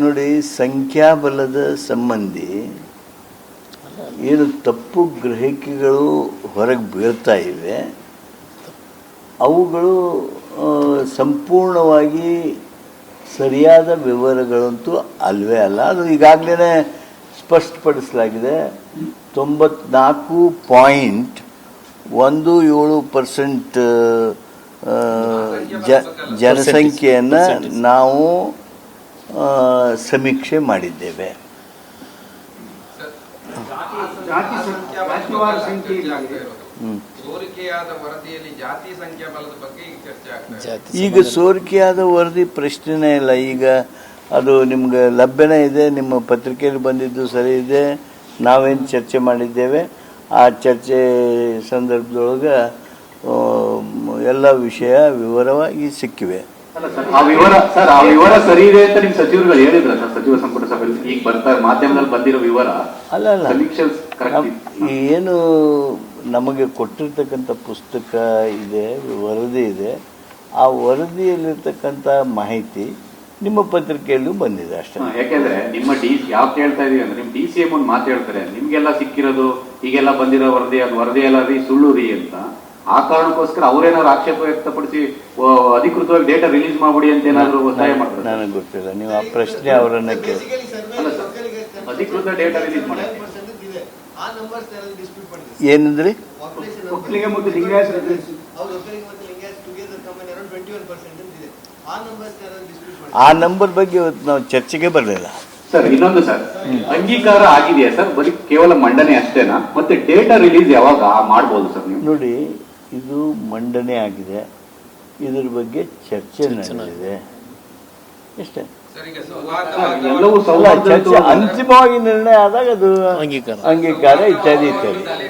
ನೋಡಿ, ಸಂಖ್ಯಾಬಲದ ಸಂಬಂಧಿ ಏನು ತಪ್ಪು ಗ್ರಹಿಕೆಗಳು ಹೊರಗೆ ಬೀಳ್ತಾ ಇವೆ. ಅವುಗಳು ಸಂಪೂರ್ಣವಾಗಿ ಸರಿಯಾದ ವಿವರಗಳಂತೂ ಅಲ್ವೇ ಅಲ್ಲ. ಅದು ಈಗಾಗಲೇ ಸ್ಪಷ್ಟಪಡಿಸಲಾಗಿದೆ. ತೊಂಬತ್ನಾಲ್ಕು ಪಾಯಿಂಟ್ ಒಂದು ಏಳು ಪರ್ಸೆಂಟ್ ಜನಸಂಖ್ಯೆಯನ್ನು ನಾವು ಸಮೀಕ್ಷೆ ಮಾಡಿದ್ದೇವೆ. ಈಗ ಚರ್ಚೆ ಆಗ್ತಾ ಈಗ ಸೋರಿಕೆಯಾದ ವರದಿ ಪ್ರಶ್ನೆನೇ ಇಲ್ಲ. ಈಗ ಅದು ನಿಮ್ಗೆ ಲಭ್ಯನೇ ಇದೆ. ನಿಮ್ಮ ಪತ್ರಿಕೆಯಲ್ಲಿ ಬಂದಿದ್ದು ಸರಿ ಇದೆ. ನಾವೇನು ಚರ್ಚೆ ಮಾಡಿದ್ದೇವೆ. ಆ ಚರ್ಚೆ ಸಂದರ್ಭದೊಳಗೆ ಎಲ್ಲ ವಿಷಯ ವಿವರವಾಗಿ ಸಿಕ್ಕಿವೆ. ಆ ವಿವರ ಸರ್ ಆ ವಿವರ ಸರಿ ಇದೆ ಅಂತ ನಿಮ್ ಸಚಿವರುಗಳು ಹೇಳಿದ್ರ ಸರ್ ಸಚಿವ ಸಂಪುಟ ಸಭೆಯಲ್ಲಿ. ಈಗ ಬರ್ತಾ ಮಾಧ್ಯಮದಲ್ಲಿ ಬಂದಿರೋ ವಿವರ ಅಲ್ಲ ಅಲ್ಲ. ಏನು ನಮಗೆ ಕೊಟ್ಟಿರ್ತಕ್ಕಂಥ ಪುಸ್ತಕ ಇದೆ ವರದಿ ಇದೆ ಆ ವರದಿಯಲ್ಲಿರ್ತಕ್ಕಂಥ ಮಾಹಿತಿ ನಿಮ್ಮ ಪತ್ರಿಕೆಯಲ್ಲೂ ಬಂದಿದೆ ಅಷ್ಟೇ. ಯಾಕೆಂದ್ರೆ ನಿಮ್ಮ ಡಿ ಯಾವ ಕೇಳ್ತಾ ಇದೀವಿ ಅಂದ್ರೆ ನಿಮ್ ಡಿ ಸಿ ಎಂ ಒಂದು ಮಾತು ಹೇಳ್ತಾರೆ ನಿಮ್ಗೆಲ್ಲ ಸಿಕ್ಕಿರೋದು ಈಗೆಲ್ಲ ಬಂದಿರೋ ವರದಿ ಅದು ವರದಿ ಎಲ್ಲ ರೀ ಸುಳ್ಳು ರೀ ಅಂತ. ಆ ಕಾರಣಕ್ಕೋಸ್ಕರ ಅವರೇನೋ ಆಕ್ಷೇಪ ವ್ಯಕ್ತಪಡಿಸಿ ಅಧಿಕೃತವಾಗಿ ಡೇಟಾ ರಿಲೀಸ್ ಮಾಡ್ಬಿಡಿ ಅಂತ ಏನಾದ್ರು ಒತ್ತಾಯ ಮಾಡ್ತಾರೆ? ನನಗೆ ಗೊತ್ತಿಲ್ಲ. ನೀವು ಆ ಪ್ರಶ್ನೆ ಅವರನ್ನ ಕೇಳಿ. ಅಧಿಕೃತ ಡೇಟಾ ರಿಲೀಸ್ ಮಾಡಿ. ಏನಂದ್ರಿ? ಮತ್ತು ಲಿಂಗಾಯತ ಆ ನಂಬರ್ ಬಗ್ಗೆ ಇವತ್ತು ನಾವು ಚರ್ಚೆಗೆ ಬರಲಿಲ್ಲ. ಸರ್ ಇನ್ನೊಂದು ಸರ್. ಅಂಗೀಕಾರ ಆಗಿದೆಯಾ ಸರ್? ಬರೀ ಕೇವಲ ಮಂಡನೆ ಅಷ್ಟೇನಾ? ಮತ್ತೆ ಡೇಟಾ ರಿಲೀಸ್ ಯಾವಾಗ ಮಾಡ್ಬೋದು ಸರ್ ನೀವು? ನೋಡಿ ಇದು ಮಂಡನೆ ಆಗಿದೆ. ಇದ್ರ ಬಗ್ಗೆ ಚರ್ಚೆ ನಡೆದಿದೆ. ಇಷ್ಟೇ ಚರ್ಚೆ ಅಂತಿಮವಾಗಿ ನಿರ್ಣಯ ಆದಾಗ ಅದು ಅಂಗೀಕಾರ. ಇತ್ಯಾದಿ ಇತ್ಯಾದಿ.